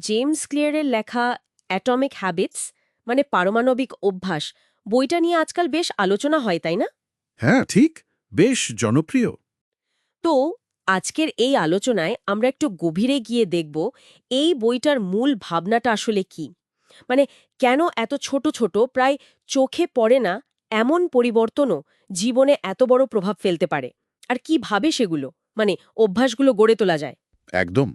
James ক্লিয়ারের লেখা atomic habits মানে পারমাণবিক অভ্যাস বইটা নিয়ে আজকাল বেশ আলোচনা হয় তাই না? হ্যাঁ ঠিক। বেশ জনপ্রিয়। তো আজকের এই আলোচনায় আমরা একটু গভীরে গিয়ে দেখব এই বইটার মূল ভাবনাটা আসলে কি? মানে কেন এত ছোট ছোট প্রায় চোখে পড়ে না এমন পরিবর্তনও জীবনে এত বড় প্রভাব ফেলতে পারে? আর কীভাবে সেগুলো মানে অভ্যাসগুলো গড়ে তোলা যায়? একদম।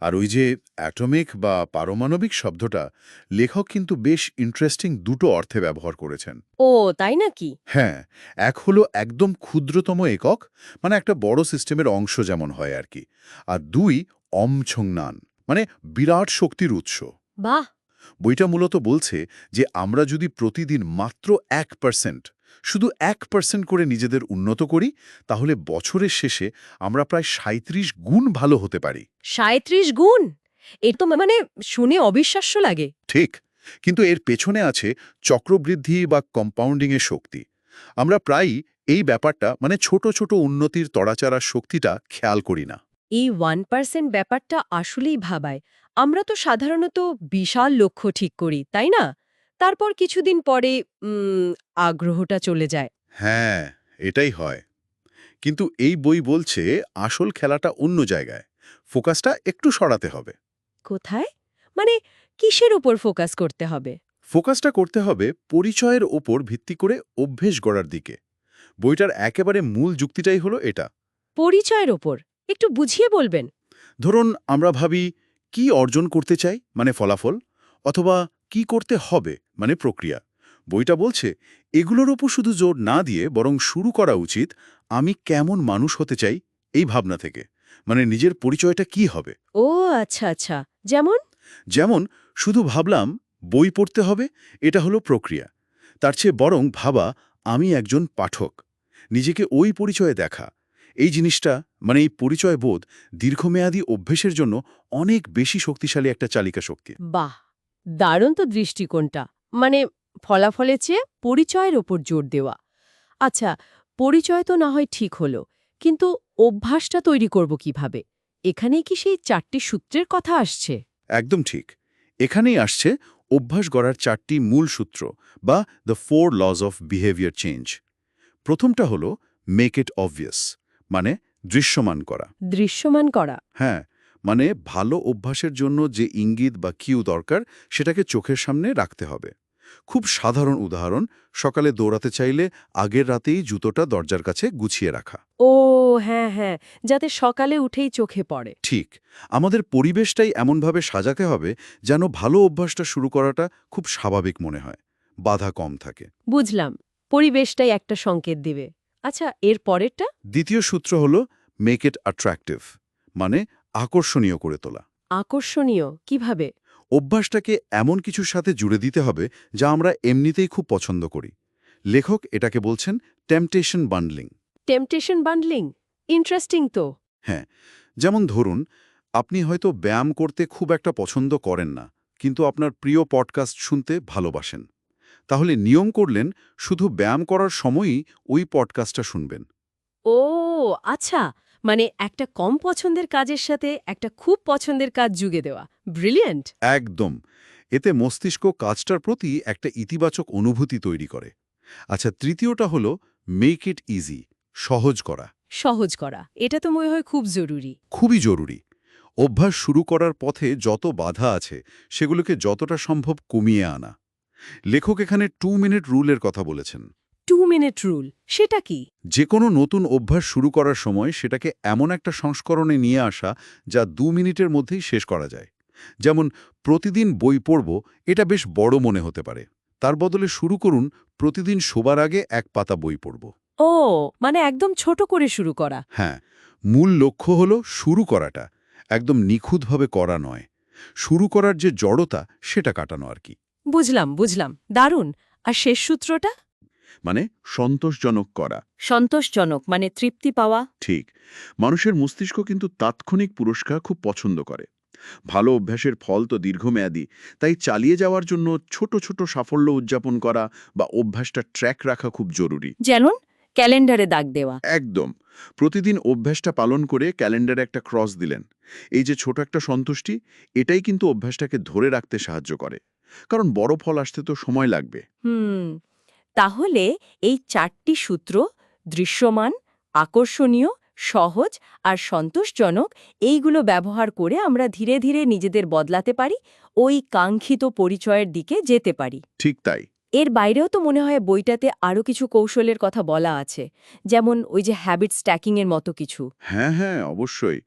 আর ওই যে অ্যাটমিক বা পারমাণবিক শব্দটা লেখক কিন্তু বেশ ইন্টারেস্টিং দুটো অর্থে ব্যবহার করেছেন। ও তাই নাকি? হ্যাঁ এক হলো একদম ক্ষুদ্রতম একক মানে একটা বড় সিস্টেমের অংশ যেমন হয় আর কি আর দুই অমছংনান মানে বিরাট শক্তির উৎস। বাহ! বইটা মূলত বলছে যে আমরা যদি প্রতিদিন মাত্র এক পার্সেন্ট শুধু এক পার্সেন্ট করে নিজেদের উন্নত করি তাহলে বছরের শেষে আমরা প্রায় সাঁত্রিশ গুণ ভালো হতে পারি। সাঁত্রিশ গুণ? এ তো মানে শুনে অবিশ্বাস্য লাগে। ঠিক কিন্তু এর পেছনে আছে চক্রবৃদ্ধি বা কম্পাউন্ডিংয়ের শক্তি। আমরা প্রায়ই এই ব্যাপারটা মানে ছোট ছোট উন্নতির তড়াচাড়ার শক্তিটা খেয়াল করি না। এই ওয়ান পার্সেন্ট ব্যাপারটা আসলেই ভাবায়। আমরা তো সাধারণত বিশাল লক্ষ্য ঠিক করি তাই না? তারপর কিছুদিন পরে আগ্রহটা চলে যায়। হ্যাঁ এটাই হয়। কিন্তু এই বই বলছে আসল খেলাটা অন্য জায়গায়। ফোকাসটা একটু সরাতে হবে। কোথায়? মানে কিসের উপর ফোকাস করতে হবে? ফোকাসটা করতে হবে পরিচয়ের ওপর ভিত্তি করে অভ্যেস গড়ার দিকে। বইটার একেবারে মূল যুক্তিটাই হলো এটা। পরিচয়ের ওপর একটু বুঝিয়ে বলবেন। ধরুন আমরা ভাবি কি অর্জন করতে চাই মানে ফলাফল অথবা কি করতে হবে মানে প্রক্রিয়া। বইটা বলছে এগুলোর ওপর শুধু জোর না দিয়ে বরং শুরু করা উচিত আমি কেমন মানুষ হতে চাই এই ভাবনা থেকে। মানে নিজের পরিচয়টা কি হবে? ও আচ্ছা আচ্ছা। যেমন? যেমন শুধু ভাবলাম বই পড়তে হবে এটা হলো প্রক্রিয়া। তার চেয়ে বরং ভাবা আমি একজন পাঠক। নিজেকে ওই পরিচয়ে দেখা। এই জিনিসটা মানে এই পরিচয় বোধ দীর্ঘমেয়াদী অভ্যেসের জন্য অনেক বেশি শক্তিশালী একটা চালিকা শক্তি। বাহ! দারুণ তো দৃষ্টিকোণটা। মানে ফলাফলের চেয়ে পরিচয়ের ওপর জোর দেওয়া। আচ্ছা পরিচয় তো না হয় ঠিক হলো কিন্তু অভ্যাসটা তৈরি করব কীভাবে? এখানেই কি সেই চারটি সূত্রের কথা আসছে? একদম ঠিক। এখানেই আসছে অভ্যাস গড়ার চারটি মূল সূত্র বা the four laws of behaviour change প্রথমটা হলো মেক ইট অবভিয়াস মানে দৃশ্যমান করা। দৃশ্যমান করা। হ্যাঁ মানে ভালো অভ্যাসের জন্য যে ইঙ্গিত বা কিউ দরকার সেটাকে চোখের সামনে রাখতে হবে। খুব সাধারণ উদাহরণ সকালে দৌড়াতে চাইলে আগের রাতেই জুতোটা দরজার কাছে গুছিয়ে রাখা। ও হ্যাঁ হ্যাঁ যাতে সকালে উঠেই চোখে পড়ে। ঠিক আমাদের পরিবেশটাই এমনভাবে সাজাতে হবে যেন ভালো অভ্যাসটা শুরু করাটা খুব স্বাভাবিক মনে হয় বাধা কম থাকে। বুঝলাম পরিবেশটাই একটা সংকেত দিবে। আচ্ছা এর পরেরটা? দ্বিতীয় সূত্র হল মেক ইট অ্যাট্রাক্টিভ মানে আকর্ষণীয় করে তোলা। আকর্ষণীয় কীভাবে? অভ্যাসটাকে এমন কিছুর সাথে জুড়ে দিতে হবে যা আমরা এমনিতেই খুব পছন্দ করি। লেখক এটাকে বলছেন temptation bundling temptation bundling interesting তো। হ্যাঁ যেমন ধরুন আপনি হয়তো ব্যায়াম করতে খুব একটা পছন্দ করেন না কিন্তু আপনার প্রিয় পডকাস্ট শুনতে ভালোবাসেন। তাহলে নিয়ম করলেন শুধু ব্যায়াম করার সময়ই ওই পডকাস্টটা শুনবেন। ও আচ্ছা। মানে একটা কম পছন্দের কাজের সাথে একটা খুব পছন্দের কাজ যুগে দেওয়া। ব্রিলিয়েন্ট। একদম। এতে মস্তিষ্ক কাজটার প্রতি একটা ইতিবাচক অনুভূতি তৈরি করে। আচ্ছা তৃতীয়টা হলো মেক ইট ইজি সহজ করা। সহজ করা। এটা তো মনে হয় খুব জরুরি। খুবই জরুরি। অভ্যাস শুরু করার পথে যত বাধা আছে সেগুলোকে যতটা সম্ভব কমিয়ে আনা। লেখক এখানে টু মিনিট রুলের কথা বলেছেন। টু মিনিট রুল সেটা কি? যে কোনো নতুন অভ্যাস শুরু করার সময় সেটাকে এমন একটা সংস্করণে নিয়ে আসা যা দু মিনিটের মধ্যেই শেষ করা যায়। যেমন প্রতিদিন বই পড়ব এটা বেশ বড় মনে হতে পারে। তার বদলে শুরু করুন প্রতিদিন শোবার আগে এক পাতা বই পড়ব। ও মানে একদম ছোট করে শুরু করা। হ্যাঁ মূল লক্ষ্য হল শুরু করাটা একদম নিখুঁতভাবে করা নয়। শুরু করার যে জড়তা সেটা কাটানো আর কি। বুঝলাম বুঝলাম। দারুণ। আর শেষ সূত্রটা? মানে সন্তোষজনক করা। সন্তোষজনক মানে তৃপ্তি পাওয়া। ঠিক। মানুষের মস্তিষ্ক কিন্তু তাৎক্ষণিক পুরস্কার খুব পছন্দ করে। ভালো অভ্যাসের ফল তো দীর্ঘমেয়াদী তাই চালিয়ে যাওয়ার জন্য ছোট ছোট সাফল্য উদযাপন করা বা অভ্যাসটা ট্র্যাক রাখা খুব জরুরি। যেমন ক্যালেন্ডারে দাগ দেওয়া। একদম। প্রতিদিন অভ্যাসটা পালন করে ক্যালেন্ডারে একটা ক্রস দিলেন। এই যে ছোট একটা সন্তুষ্টি এটাই কিন্তু অভ্যাসটাকে ধরে রাখতে সাহায্য করে। কারণ বড় ফল আসতে তো সময় লাগবে। হুম তাহলে এই চারটি সূত্র দৃশ্যমান আকর্ষণীয় সহজ আর সন্তোষজনক এইগুলো ব্যবহার করে আমরা ধীরে ধীরে নিজেদের বদলাতে পারি ওই কাঙ্ক্ষিত পরিচয়ের দিকে যেতে পারি। ঠিক তাই। এর বাইরেও তো মনে হয় বইটাতে আরও কিছু কৌশলের কথা বলা আছে যেমন ওই যে হ্যাবিট স্ট্যাকিংয়ের মতো কিছু। হ্যাঁ হ্যাঁ অবশ্যই।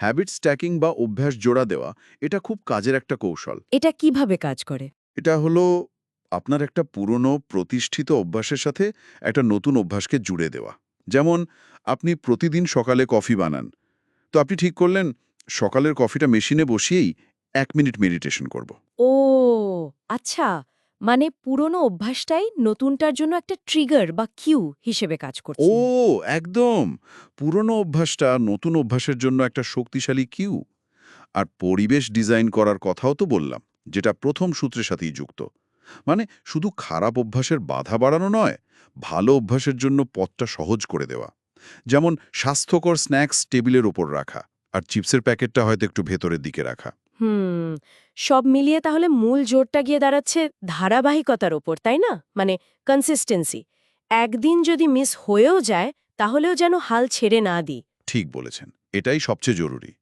হ্যাবিট স্ট্যাকিং বা অভ্যাস জোড়া দেওয়া এটা খুব কাজের একটা কৌশল। এটা কীভাবে কাজ করে? এটা হলো আপনার একটা পুরনো প্রতিষ্ঠিত অভ্যাসের সাথে একটা নতুন অভ্যাসকে জুড়ে দেওয়া। যেমন আপনি প্রতিদিন সকালে কফি বানান। তো আপনি ঠিক করলেন সকালের কফিটা মেশিনে বসিয়েই এক মিনিট মেডিটেশন করব। ও আচ্ছা। মানে পুরনো অভ্যাসটাই নতুনটার জন্য একটা ট্রিগার বা কিউ হিসেবে কাজ করছে। ও, একদম। পুরনো অভ্যাসটা নতুন অভ্যাসের জন্য একটা শক্তিশালী কিউ আর পরিবেশ ডিজাইন করার কথাও তো বললাম, যেটা প্রথম সূত্রের সাথেই যুক্ত। মানে শুধু খারাপ অভ্যাসের বাধা বাড়ানো নয়, ভালো অভ্যাসের জন্য পথটা সহজ করে দেওয়া। যেমন স্বাস্থ্যকর স্ন্যাক্স টেবিলের ওপর রাখা, আর চিপসের প্যাকেটটা হয়তো একটু ভেতরের দিকে রাখা। হুম সব মিলিয়ে তাহলে মূল জোরটা গিয়ে দাঁড়াচ্ছে ধারাবাহিকতার ওপর তাই না? মানে কনসিস্টেন্সি একদিন যদি মিস হয়েও যায় তাহলেও যেন হাল ছেড়ে না দিই। ঠিক বলেছেন এটাই সবচেয়ে জরুরি।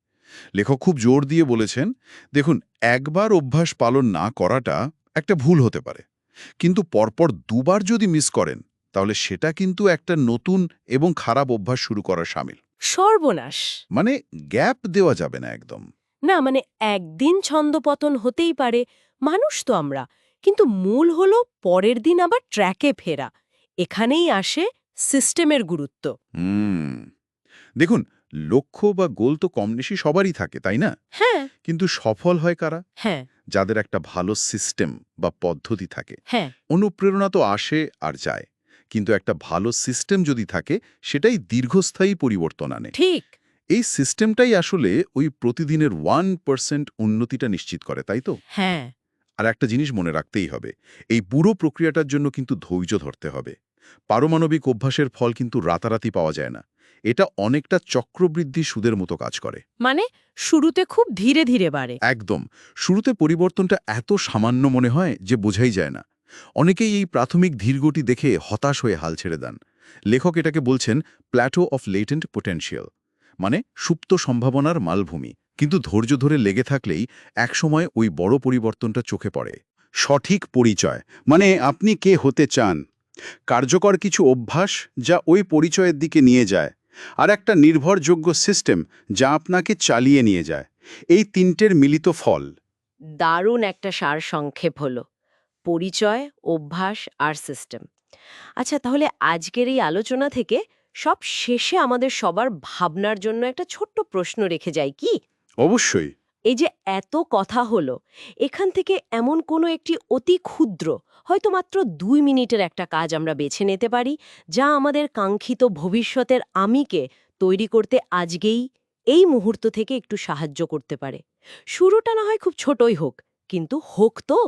লেখক খুব জোর দিয়ে বলেছেন দেখুন একবার অভ্যাস পালন না করাটা একটা ভুল হতে পারে। কিন্তু পরপর দুবার যদি মিস করেন তাহলে সেটা কিন্তু একটা নতুন এবং খারাপ অভ্যাস শুরু করার সামিল। সর্বনাশ! মানে গ্যাপ দেওয়া যাবে না একদম। না মানে একদিন ছন্দপতন হতেই পারে মানুষ তো আমরা। কিন্তু মূল হলো পরের দিন আবার ট্র্যাকে ফেরা। এখানেই আসে সিস্টেমের গুরুত্ব। দেখুন লক্ষ্য বা গোল তো কম বেশি সবারই থাকে তাই না? হ্যাঁ। কিন্তু সফল হয় কারা? হ্যাঁ। যাদের একটা ভালো সিস্টেম বা পদ্ধতি থাকে। হ্যাঁ। অনুপ্রেরণা তো আসে আর যায়। কিন্তু একটা ভালো সিস্টেম যদি থাকে সেটাই দীর্ঘস্থায়ী পরিবর্তন আনে। ঠিক। এই সিস্টেমটাই আসলে ওই প্রতিদিনের ওয়ান পার্সেন্ট উন্নতিটা নিশ্চিত করে তাই তো? হ্যাঁ। আর একটা জিনিস মনে রাখতেই হবে এই পুরো প্রক্রিয়াটার জন্য কিন্তু ধৈর্য ধরতে হবে। পারমাণবিক অভ্যাসের ফল কিন্তু রাতারাতি পাওয়া যায় না। এটা অনেকটা চক্রবৃদ্ধি সুদের মতো কাজ করে। মানে শুরুতে খুব ধীরে ধীরে বাড়ে। একদম। শুরুতে পরিবর্তনটা এত সামান্য মনে হয় যে বোঝাই যায় না। অনেকেই এই প্রাথমিক ধীরগতি দেখে হতাশ হয়ে হাল ছেড়ে দেন। লেখক এটাকে বলছেন প্ল্যাটো অফ লেটেন্ট পোটেনশিয়াল মানে সুপ্ত সম্ভাবনার মালভূমি। কিন্তু ধৈর্য ধরে লেগে থাকলেই একসময় ওই বড় পরিবর্তনটা চোখে পড়ে। সঠিক পরিচয় মানে আপনি কে হতে চান। কার্যকর কিছু অভ্যাস যা ওই পরিচয়ের দিকে নিয়ে যায়। আর একটা নির্ভরযোগ্য সিস্টেম যা আপনাকে চালিয়ে নিয়ে যায়। এই তিনটের মিলিত ফল। দারুণ একটা সার সংক্ষেপ হলো। পরিচয়, অভ্যাস আর সিস্টেম। আচ্ছা তাহলে আজকের এই আলোচনা থেকে সব শেষে আমাদের সবার ভাবনার জন্য একটা ছোট্ট প্রশ্ন রেখে যাই কি? অবশ্যই। এই যে এত কথা হলো এখান থেকে এমন কোনো একটি অতি ক্ষুদ্র হয়তো মাত্র দুই মিনিটের একটা কাজ আমরা বেছে নিতে পারি যা আমাদের কাঙ্ক্ষিত ভবিষ্যতের আমিকে তৈরি করতে আজকেই এই মুহূর্ত থেকে একটু সাহায্য করতে পারে। শুরুটা না হয় খুব ছোটই হোক কিন্তু হোক তো।